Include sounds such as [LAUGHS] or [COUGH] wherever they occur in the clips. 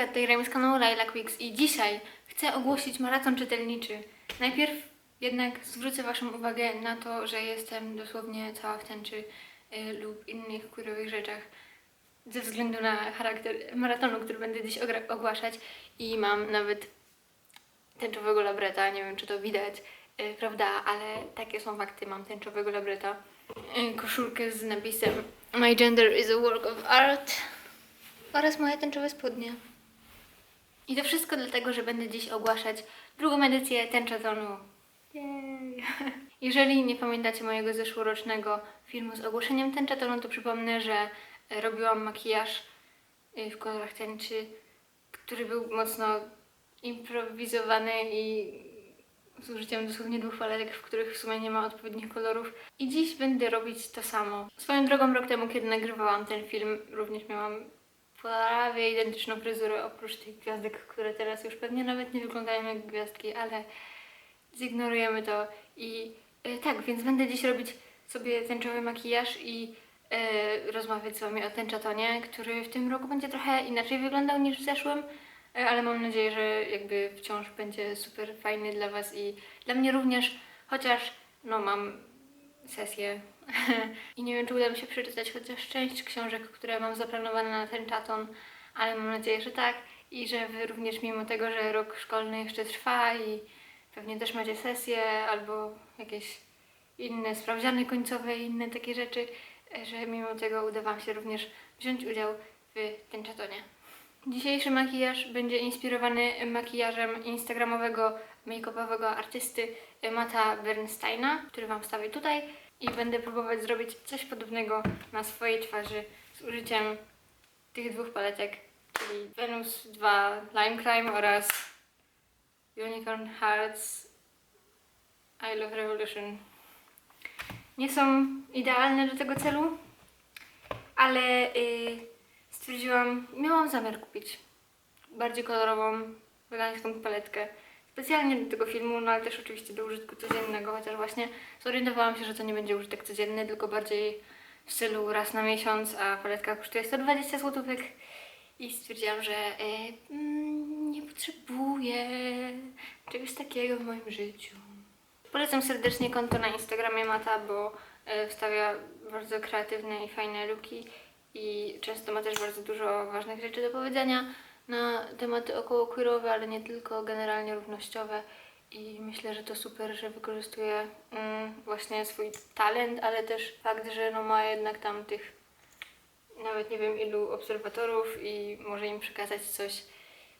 Hejka, tutaj Remi z kanału Lilac Weeks i dzisiaj chcę ogłosić maraton czytelniczy. Najpierw jednak zwrócę Waszą uwagę na to, że jestem dosłownie cała w tęczy y, lub innych queerowych rzeczach ze względu na charakter maratonu, który będę dziś ogłaszać i mam nawet tęczowego labreta, nie wiem czy to widać, y, prawda, ale takie są fakty, mam tęczowego labreta, y, koszulkę z napisem My gender is a work of art oraz moje tęczowe spodnie. I to wszystko dlatego, że będę dziś ogłaszać drugą edycję Tęczatonu. Jej. [LAUGHS] Jeżeli nie pamiętacie mojego zeszłorocznego filmu z ogłoszeniem Tęczatonu, to przypomnę, że e, robiłam makijaż y, w kolorach tęczy, który był mocno improwizowany i z użyciem dosłownie dwóch paletek, w których w sumie nie ma odpowiednich kolorów. I dziś będę robić to samo. Swoją drogą rok temu, kiedy nagrywałam ten film, również miałam prawie identyczną fryzurę, oprócz tych gwiazdek, które teraz już pewnie nawet nie wyglądają jak gwiazdki, ale zignorujemy to. I e, tak, więc będę dziś robić sobie tęczowy makijaż i e, rozmawiać z Wami o tęczatonie, który w tym roku będzie trochę inaczej wyglądał niż w zeszłym, e, ale mam nadzieję, że jakby wciąż będzie super fajny dla Was i dla mnie również, chociaż no mam sesję [LAUGHS] i nie wiem, czy uda mi się przeczytać chociaż część książek, które mam zaplanowane na ten czaton, ale mam nadzieję, że tak i że Wy również mimo tego, że rok szkolny jeszcze trwa i pewnie też macie sesje albo jakieś inne sprawdziany końcowe i inne takie rzeczy, że mimo tego uda Wam się również wziąć udział w tym czatonie. Dzisiejszy makijaż będzie inspirowany makijażem instagramowego make-upowego artysty Mata Bernsteina, który Wam wstawię tutaj i będę próbować zrobić coś podobnego na swojej twarzy z użyciem tych dwóch paletek, czyli Venus 2 Lime Crime oraz Unicorn Hearts I Love Revolution. Nie są idealne do tego celu, ale y, stwierdziłam, miałam zamiar kupić bardziej kolorową, wegańską paletkę. Specjalnie do tego filmu, no ale też oczywiście do użytku codziennego, chociaż właśnie zorientowałam się, że to nie będzie użytek codzienny, tylko bardziej w stylu raz na miesiąc, a paletka kosztuje 120 zł. I stwierdziłam, że e, mm, nie potrzebuję czegoś takiego w moim życiu. Polecam serdecznie konto na Instagramie Mata, bo e, wstawia bardzo kreatywne i fajne luki i często ma też bardzo dużo ważnych rzeczy do powiedzenia na tematy około queerowe, ale nie tylko, generalnie równościowe i myślę, że to super, że wykorzystuje mm, właśnie swój talent, ale też fakt, że no ma jednak tam tych nawet nie wiem ilu obserwatorów i może im przekazać coś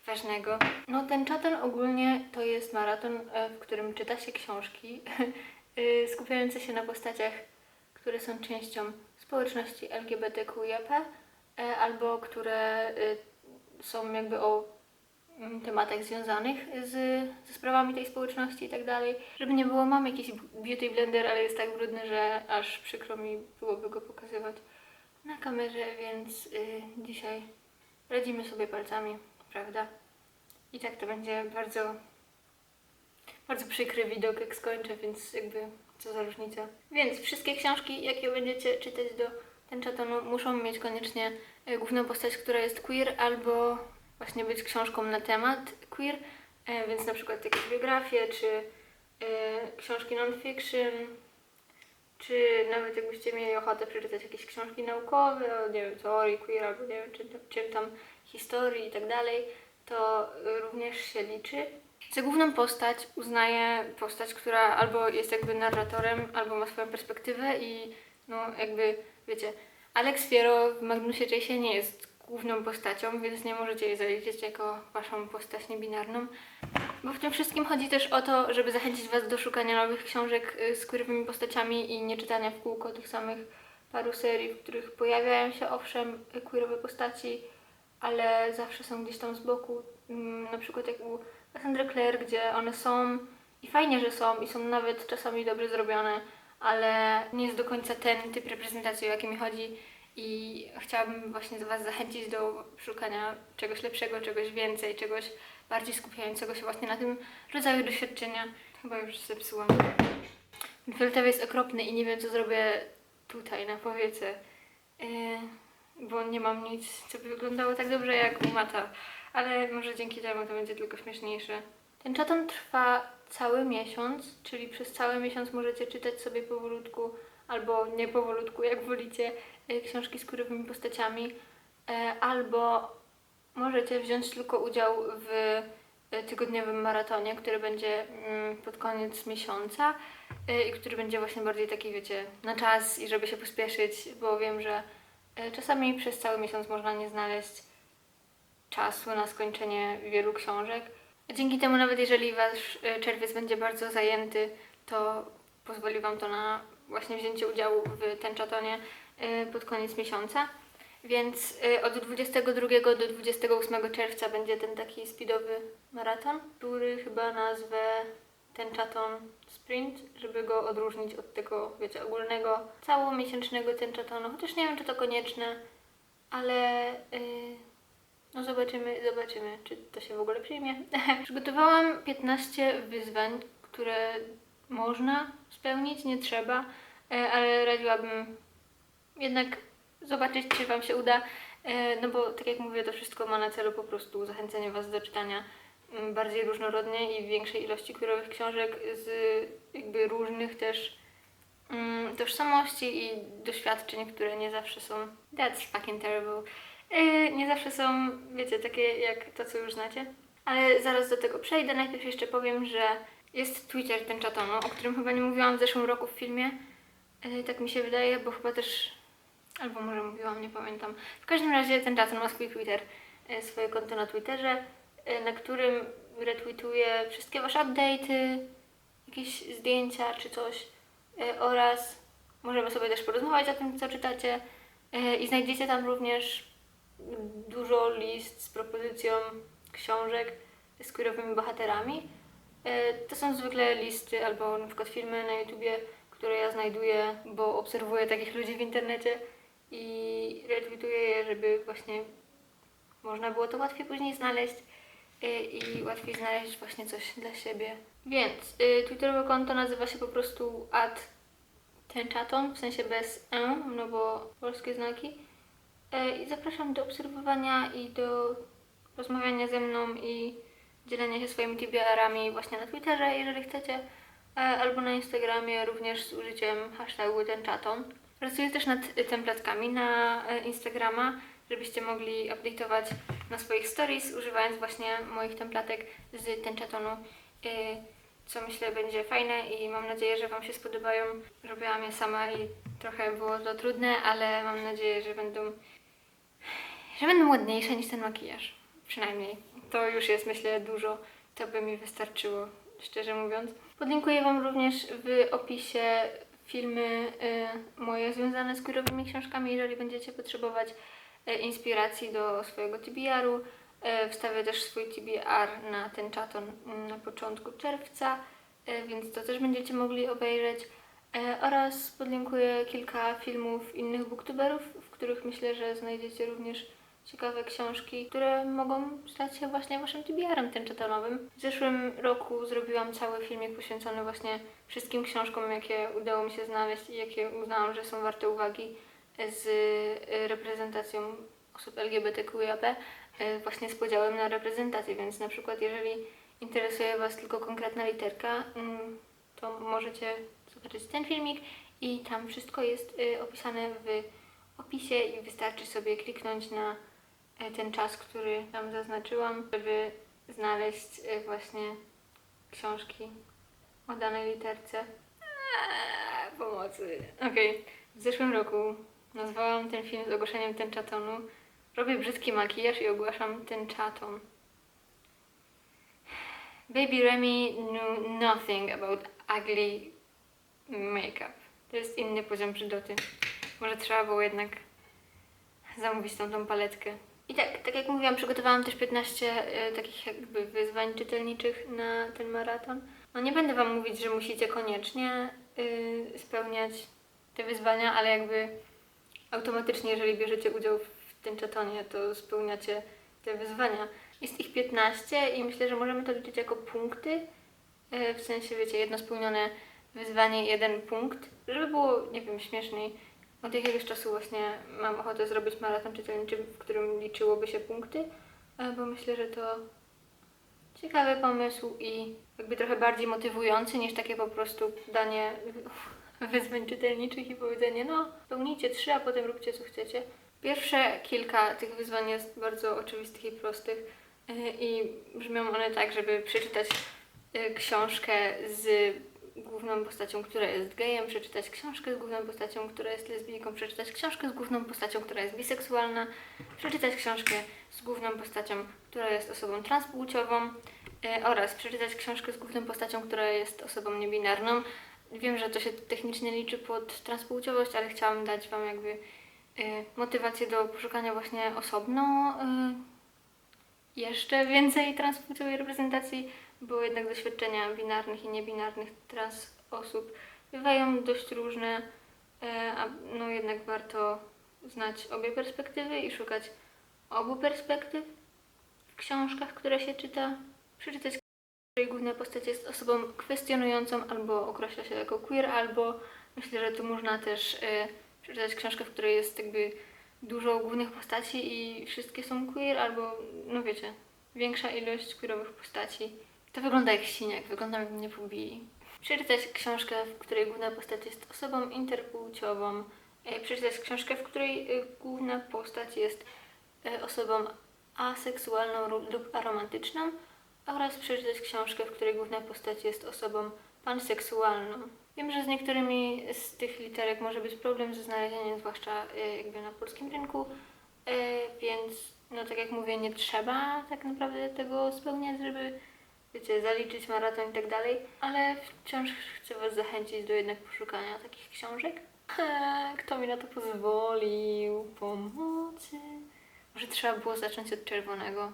ważnego. No ten czatan ogólnie to jest maraton, e, w którym czyta się książki e, [LAUGHS] skupiające się na postaciach, które są częścią społeczności LGBTQIAP e, albo które e, są jakby o mm, tematach związanych z, ze sprawami tej społeczności i tak dalej. Żeby nie było, mam jakiś beauty blender, ale jest tak brudny, że aż przykro mi byłoby go pokazywać na kamerze, więc y, dzisiaj radzimy sobie palcami, prawda? I tak to będzie bardzo, bardzo przykry widok, jak skończę, więc jakby co za różnica. Więc wszystkie książki, jakie będziecie czytać do Tenczatonu, muszą mieć koniecznie główną postać, która jest queer, albo właśnie być książką na temat queer, e, więc na przykład jakieś biografie, czy y, książki non-fiction, czy nawet jakbyście mieli ochotę przeczytać jakieś książki naukowe o, nie wiem, teorii queer albo nie wiem, czym, czym tam historii i tak dalej, to również się liczy. Za główną postać uznaję postać, która albo jest jakby narratorem, albo ma swoją perspektywę i no jakby, wiecie, Alex Fiero w Magnusie Chase'ie nie jest główną postacią, więc nie możecie jej zaliczyć jako waszą postać niebinarną. Bo w tym wszystkim chodzi też o to, żeby zachęcić Was do szukania nowych książek y, z queerowymi postaciami i nie czytania w kółko tych samych paru serii, w których pojawiają się owszem queerowe postaci, ale zawsze są gdzieś tam z boku. Mm, Na przykład jak u Cassandra Clare, gdzie one są i fajnie, że są i są nawet czasami dobrze zrobione, ale nie jest do końca ten typ reprezentacji, o jaki mi chodzi i chciałabym właśnie Was zachęcić do szukania czegoś lepszego, czegoś więcej, czegoś bardziej skupiającego się właśnie na tym rodzaju doświadczenia. Chyba już zepsułam. Ten fioletowy jest okropny i nie wiem, co zrobię tutaj na powiece, yy, bo nie mam nic, co by wyglądało tak dobrze jak u Mata. ale może dzięki temu to będzie tylko śmieszniejsze. Ten czaton trwa cały miesiąc, czyli przez cały miesiąc możecie czytać sobie powolutku albo nie powolutku, jak wolicie, e, książki z kurowymi postaciami, e, albo możecie wziąć tylko udział w e, tygodniowym maratonie, który będzie mm, pod koniec miesiąca i który będzie właśnie bardziej taki, wiecie, na czas i żeby się pospieszyć, bo wiem, że czasami przez cały miesiąc można nie znaleźć czasu na skończenie wielu książek. Dzięki temu, nawet jeżeli Wasz e, czerwiec będzie bardzo zajęty, to pozwoli Wam to na właśnie wzięcie udziału w tenczatonie e, pod koniec miesiąca. Więc e, od 22 do 28 czerwca będzie ten taki speedowy maraton, który chyba nazwę Tenchaton Sprint, żeby go odróżnić od tego, wiecie, ogólnego całomiesięcznego tenchatonu. Chociaż nie wiem, czy to konieczne, ale yy, no zobaczymy, zobaczymy, czy to się w ogóle przyjmie. [LAUGHS] Przygotowałam 15 wyzwań, które można spełnić, nie trzeba, e, ale radziłabym jednak zobaczyć, czy Wam się uda. E, No bo tak jak mówię, to wszystko ma na celu po prostu zachęcenie Was do czytania mm, bardziej różnorodnie i większej ilości kurowych książek z jakby różnych też mm, tożsamości i doświadczeń, które nie zawsze są that's fucking terrible. E, Nie zawsze są, wiecie, takie jak to, co już znacie. Ale zaraz do tego przejdę. Najpierw jeszcze powiem, że jest Twitter ten czatono, o którym chyba nie mówiłam w zeszłym roku w filmie. E, Tak mi się wydaje, bo chyba też Albo może mówiłam, nie pamiętam. W każdym razie ten ma swój Twitter, e, swoje konto na Twitterze, na którym retweetuje wszystkie wasze update'y, jakieś zdjęcia czy coś oraz możemy sobie też porozmawiać o tym, co czytacie i znajdziecie tam również dużo list z propozycją książek z queerowymi bohaterami. E, To są zwykle listy albo na przykład filmy na YouTubie, które ja znajduję, bo obserwuję takich ludzi w internecie i retweetuję je, żeby właśnie można było to łatwiej później znaleźć y, i łatwiej znaleźć właśnie coś dla siebie. Więc y, twitterowe konto nazywa się po prostu at tenchaton, w sensie bez e, no bo polskie znaki. Y, I zapraszam do obserwowania i do rozmawiania ze mną i dzielenia się swoimi TBR-ami właśnie na Twitterze, jeżeli chcecie, e, albo na Instagramie również z użyciem hashtagu tenchaton. Pracuję też nad templatkami na e, Instagrama, żebyście mogli update'ować na swoich stories, używając właśnie moich templatek z Tenchatonu, co myślę będzie fajne i mam nadzieję, że Wam się spodobają. Robiłam je sama i trochę było to trudne, ale mam nadzieję, że będą, że będą ładniejsze niż ten makijaż. Przynajmniej. To już jest myślę dużo, to by mi wystarczyło, szczerze mówiąc. Podlinkuję Wam również w opisie filmy y, moje związane z queerowymi książkami, jeżeli będziecie potrzebować y, inspiracji do swojego TBR-u. Y, wstawię też swój TBR na ten czaton mm, na początku czerwca, y, więc to też będziecie mogli obejrzeć. Y, oraz podlinkuję kilka filmów innych booktuberów, których myślę, że znajdziecie również ciekawe książki, które mogą stać się właśnie waszym TBR-em tenchatonowym. W zeszłym roku zrobiłam cały filmik poświęcony właśnie wszystkim książkom, jakie udało mi się znaleźć i jakie uznałam, że są warte uwagi z y, reprezentacją osób LGBTQIAP, y, właśnie z podziałem na reprezentację, więc na przykład jeżeli interesuje Was tylko konkretna literka, mm, to możecie zobaczyć ten filmik i tam wszystko jest y, opisane w opisie i wystarczy sobie kliknąć na e, ten czas, który tam zaznaczyłam, żeby znaleźć e, właśnie książki o danej literce. Eee, pomocy. Okej. W zeszłym roku nazwałam ten film z ogłoszeniem tenczatonu. Robię brzydki makijaż i ogłaszam tenchaton. Baby Remy knew nothing about ugly makeup. To jest inny poziom brzydoty. Może trzeba było jednak zamówić tą, tą paletkę. I tak, tak jak mówiłam, przygotowałam też 15 e, takich jakby wyzwań czytelniczych na ten maraton. No nie będę Wam mówić, że musicie koniecznie y, spełniać te wyzwania, ale jakby automatycznie, jeżeli bierzecie udział w tym czatonie, to spełniacie te wyzwania. Jest ich 15 i myślę, że możemy to liczyć jako punkty. E, W sensie, wiecie, jedno spełnione wyzwanie, jeden punkt. Żeby było, nie wiem, śmieszniej. Od jakiegoś czasu właśnie mam ochotę zrobić maraton czytelniczy, w którym liczyłoby się punkty. e, bo myślę, że to ciekawy pomysł i jakby trochę bardziej motywujący niż takie po prostu danie [LAUGHS] wyzwań czytelniczych i powiedzenie, no pełnijcie trzy, a potem róbcie co chcecie. Pierwsze kilka tych wyzwań jest bardzo oczywistych i prostych e, i brzmią one tak, żeby przeczytać e, książkę z główną postacią, która jest gejem, przeczytać książkę z główną postacią, która jest lesbijką, przeczytać książkę z główną postacią, która jest biseksualna, przeczytać książkę z główną postacią, która jest osobą transpłciową e, oraz przeczytać książkę z główną postacią, która jest osobą niebinarną. Wiem, że to się technicznie liczy pod transpłciowość, ale chciałam dać Wam jakby e, motywację do poszukania właśnie osobno e, jeszcze więcej transpłciowej reprezentacji, bo jednak doświadczenia binarnych i niebinarnych trans osób bywają dość różne, e, a no jednak warto znać obie perspektywy i szukać obu perspektyw w książkach, które się czyta. Przeczytać której główna postać jest osobą kwestionującą albo określa się jako queer, albo myślę, że tu można też e, przeczytać książkę, w której jest jakby dużo głównych postaci i wszystkie są queer, albo no wiecie, większa ilość queerowych postaci. To wygląda jak siniak, wygląda jakby mnie pobili. Przeczytać książkę, w której główna postać jest osobą interpłciową. E, Przeczytać książkę, w której e, główna postać jest e, osobą aseksualną lub aromantyczną oraz przeczytać książkę, w której główna postać jest osobą panseksualną. Wiem, że z niektórymi z tych literek może być problem ze znalezieniem, zwłaszcza e, jakby na polskim rynku, e, więc no tak jak mówię, nie trzeba tak naprawdę tego spełniać, żeby wiecie, zaliczyć maraton i tak dalej, ale wciąż chcę Was zachęcić do jednak poszukania takich książek. Kto mi na to pozwolił? Pomocy. Może trzeba było zacząć od czerwonego.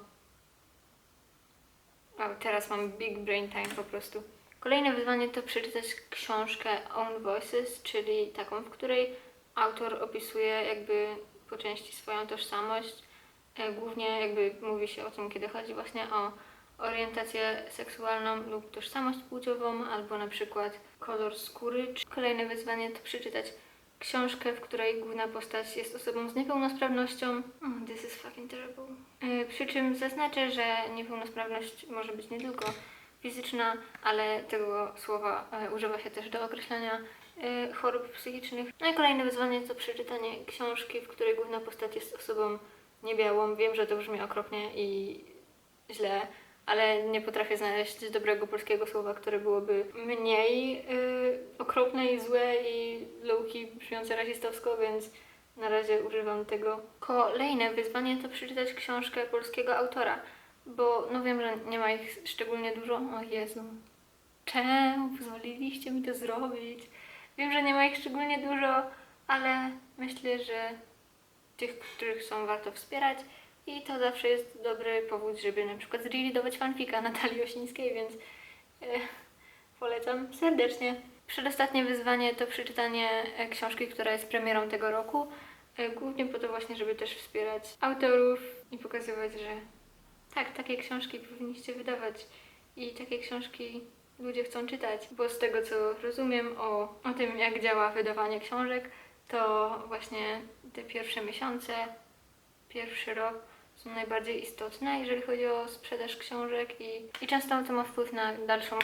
A teraz mam big brain time po prostu. Kolejne wyzwanie to przeczytać książkę Own Voices, czyli taką, w której autor opisuje jakby po części swoją tożsamość. E, Głównie jakby mówi się o tym, kiedy chodzi właśnie o orientację seksualną lub tożsamość płciową, albo na przykład kolor skóry. Kolejne wyzwanie to przeczytać książkę, w której główna postać jest osobą z niepełnosprawnością. Oh, this is fucking terrible. E, Przy czym zaznaczę, że niepełnosprawność może być nie tylko fizyczna, ale tego słowa e, używa się też do określania e, chorób psychicznych. No i kolejne wyzwanie to przeczytanie książki, w której główna postać jest osobą niebiałą. Wiem, że to brzmi okropnie i źle, ale nie potrafię znaleźć dobrego polskiego słowa, które byłoby mniej y, okropne i złe i low-key brzmiące rasistowsko, więc na razie używam tego. Kolejne wyzwanie to przeczytać książkę polskiego autora, bo no wiem, że nie ma ich szczególnie dużo. O Jezu, czemu pozwoliliście mi to zrobić? Wiem, że nie ma ich szczególnie dużo, ale myślę, że tych, których są warto wspierać. I to zawsze jest dobry powód, żeby na przykład zrealizować fanfika Natalii Osińskiej, więc e, polecam serdecznie. Przedostatnie wyzwanie to przeczytanie e, książki, która jest premierą tego roku. E, głównie po to właśnie, żeby też wspierać autorów i pokazywać, że tak, takie książki powinniście wydawać i takie książki ludzie chcą czytać, bo z tego co rozumiem o, o tym, jak działa wydawanie książek, to właśnie te pierwsze miesiące, pierwszy rok są najbardziej istotne, jeżeli chodzi o sprzedaż książek i, i często to ma wpływ na dalszą...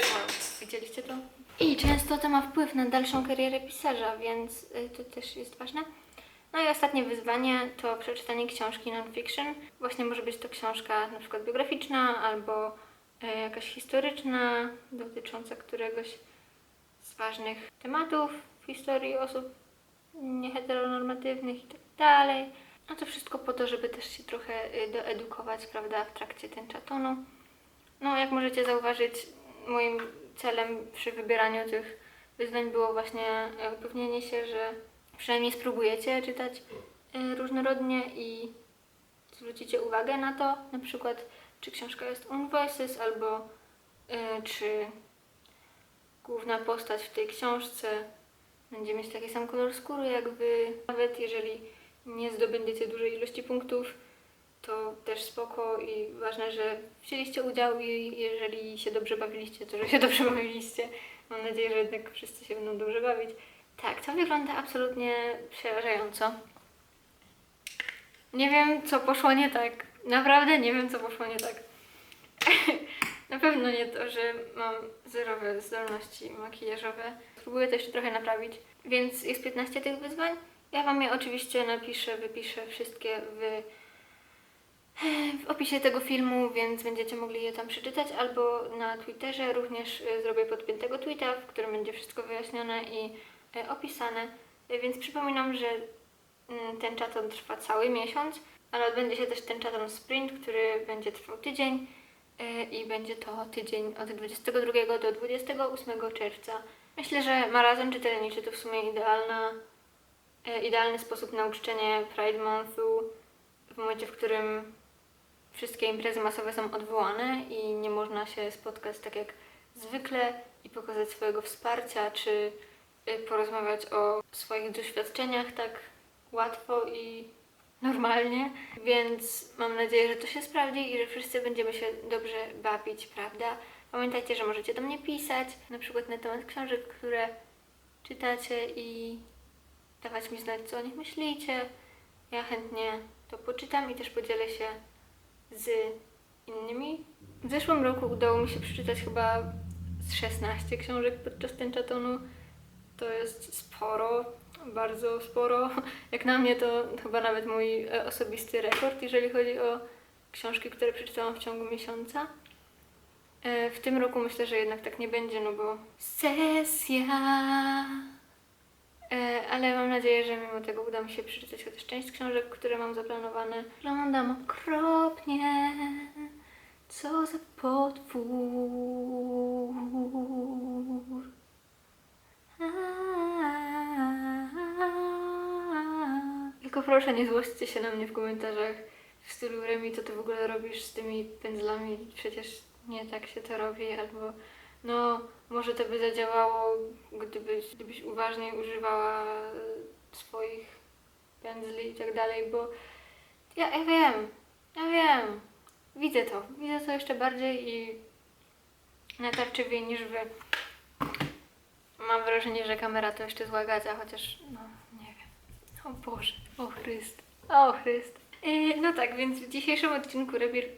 Wow, widzieliście to? I często to ma wpływ na dalszą karierę pisarza, więc y, to też jest ważne. No i ostatnie wyzwanie to przeczytanie książki non-fiction. Właśnie może być to książka na przykład biograficzna albo y, jakaś historyczna, dotycząca któregoś z ważnych tematów w historii osób nieheteronormatywnych i tak. No to wszystko po to, żeby też się trochę y, doedukować, prawda, w trakcie tęczatonu. No, jak możecie zauważyć, moim celem przy wybieraniu tych wyzwań było właśnie e, upewnienie się, że przynajmniej spróbujecie czytać e, różnorodnie i zwrócicie uwagę na to, na przykład czy książka jest on voices, albo e, czy główna postać w tej książce będzie mieć taki sam kolor skóry jak wy. Nawet jeżeli nie zdobędziecie dużej ilości punktów, to też spoko i ważne, że wzięliście udział i jeżeli się dobrze bawiliście, to że się dobrze bawiliście. Mam nadzieję, że jednak wszyscy się będą dobrze bawić. Tak, to wygląda absolutnie przerażająco. Nie wiem, co poszło nie tak. Naprawdę nie wiem, co poszło nie tak. [LAUGHS] Na pewno nie to, że mam zerowe zdolności makijażowe. Spróbuję to jeszcze trochę naprawić. Więc jest 15 tych wyzwań. Ja Wam je oczywiście napiszę, wypiszę wszystkie w, w opisie tego filmu, więc będziecie mogli je tam przeczytać. Albo na Twitterze również y, zrobię podpiętego tweeta, w którym będzie wszystko wyjaśnione i opisane. Y, Więc przypominam, że mm, ten czaton trwa cały miesiąc, ale odbędzie się też ten czaton sprint, który będzie trwał tydzień y, i będzie to tydzień od 22 do 28 czerwca. Myślę, że maraton czytelniczy to w sumie idealna, idealny sposób na uczczenie Pride Monthu w momencie, w którym wszystkie imprezy masowe są odwołane i nie można się spotkać tak jak zwykle i pokazać swojego wsparcia, czy porozmawiać o swoich doświadczeniach tak łatwo i normalnie. Więc mam nadzieję, że to się sprawdzi i że wszyscy będziemy się dobrze bawić, prawda? Pamiętajcie, że możecie do mnie pisać, na przykład na temat książek, które czytacie i dawać mi znać, co o nich myślicie. Ja chętnie to poczytam i też podzielę się z innymi. W zeszłym roku udało mi się przeczytać chyba z 16 książek podczas tęczatonu. To jest sporo, bardzo sporo. Jak na mnie to chyba nawet mój e, osobisty rekord, jeżeli chodzi o książki, które przeczytałam w ciągu miesiąca. E, W tym roku myślę, że jednak tak nie będzie, no bo sesja. E, Ale mam nadzieję, że mimo tego uda mi się przeczytać chociaż część książek, które mam zaplanowane. Wyglądam okropnie. Co za potwór. Tylko proszę, nie złośćcie się na mnie w komentarzach w stylu Remi, co ty w ogóle robisz z tymi pędzlami? Przecież nie tak się to robi, albo no, może to by zadziałało, gdybyś, gdybyś uważniej używała swoich pędzli i tak dalej, bo ja, ja wiem, ja wiem, widzę to, widzę to jeszcze bardziej i natarczywiej niż wy. Mam wrażenie, że kamera to jeszcze złagadza, chociaż no, nie wiem. O Boże, o Chryst, o Chryst. Yy, no tak, więc w dzisiejszym odcinku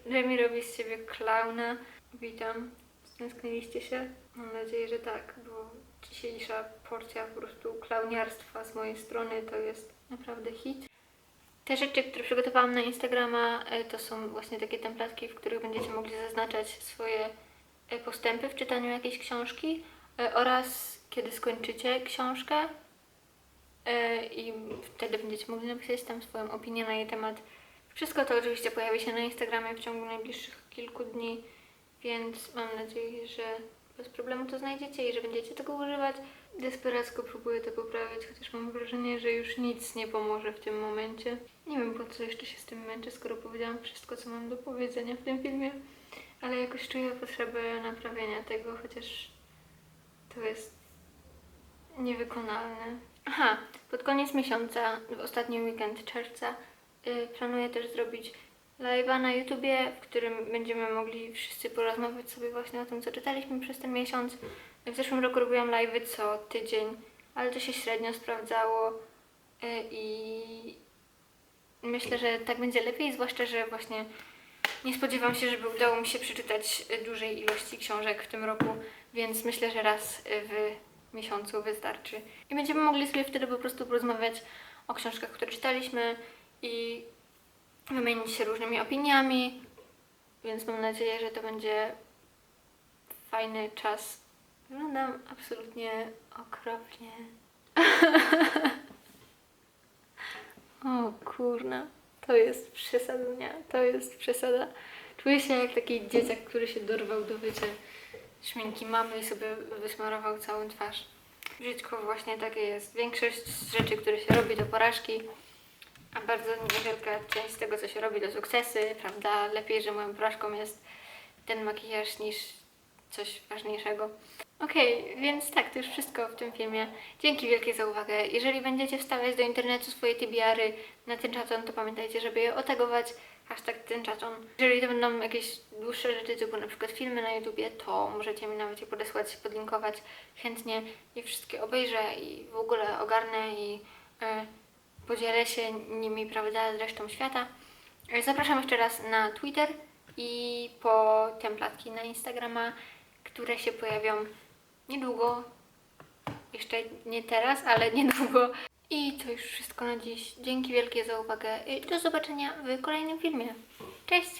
Remi, robi z siebie klauna. Witam. Stęskniliście się? Mam nadzieję, że tak, bo dzisiejsza porcja po prostu klauniarstwa z mojej strony to jest naprawdę hit. Te rzeczy, które przygotowałam na Instagrama, e, to są właśnie takie templatki, w których będziecie mogli zaznaczać swoje e, postępy w czytaniu jakiejś książki e, oraz kiedy skończycie książkę e, i wtedy będziecie mogli napisać tam swoją opinię na jej temat. Wszystko to oczywiście pojawi się na Instagramie w ciągu najbliższych kilku dni, więc mam nadzieję, że bez problemu to znajdziecie i że będziecie tego używać. Desperacko próbuję to poprawiać, chociaż mam wrażenie, że już nic nie pomoże w tym momencie. Nie wiem po co jeszcze się z tym męczę, skoro powiedziałam wszystko, co mam do powiedzenia w tym filmie, ale jakoś czuję potrzebę naprawienia tego, chociaż to jest niewykonalne. Aha, pod koniec miesiąca, w ostatni weekend czerwca, y, planuję też zrobić live'a na YouTubie, w którym będziemy mogli wszyscy porozmawiać sobie właśnie o tym, co czytaliśmy przez ten miesiąc. W zeszłym roku robiłam live'y co tydzień, ale to się średnio sprawdzało y, i myślę, że tak będzie lepiej, zwłaszcza, że właśnie nie spodziewam się, żeby udało mi się przeczytać dużej ilości książek w tym roku, więc myślę, że raz w miesiącu wystarczy. I będziemy mogli sobie wtedy po prostu porozmawiać o książkach, które czytaliśmy i wymienić się różnymi opiniami, więc mam nadzieję, że to będzie fajny czas. Wyglądam absolutnie okropnie. [LAUGHS] o kurna, to jest przesadnia, to jest przesada. Czuję się jak taki dzieciak, który się dorwał do wiecie szminki mamy i sobie wysmarował całą twarz. Brzydko właśnie takie jest. Większość rzeczy, które się robi to porażki, a bardzo niewielka część tego, co się robi to sukcesy, prawda? Lepiej, że moją porażką jest ten makijaż niż coś ważniejszego. Okej, więc tak, to już wszystko w tym filmie. Dzięki wielkie za uwagę. Jeżeli będziecie wstawiać do internetu swoje TBR-y na ten czaton, to pamiętajcie, żeby je otagować. Hashtag ten czaton. Jeżeli to będą jakieś dłuższe rzeczy, typu na przykład filmy na YouTubie, to możecie mi nawet je podesłać, podlinkować. Chętnie je wszystkie obejrzę i w ogóle ogarnę i e, podzielę się nimi, prawda, z resztą świata. Zapraszam jeszcze raz na Twitter i po templatki na Instagrama, które się pojawią niedługo. Jeszcze nie teraz, ale niedługo. I to już wszystko na dziś. Dzięki wielkie za uwagę. i Do zobaczenia w kolejnym filmie. Cześć!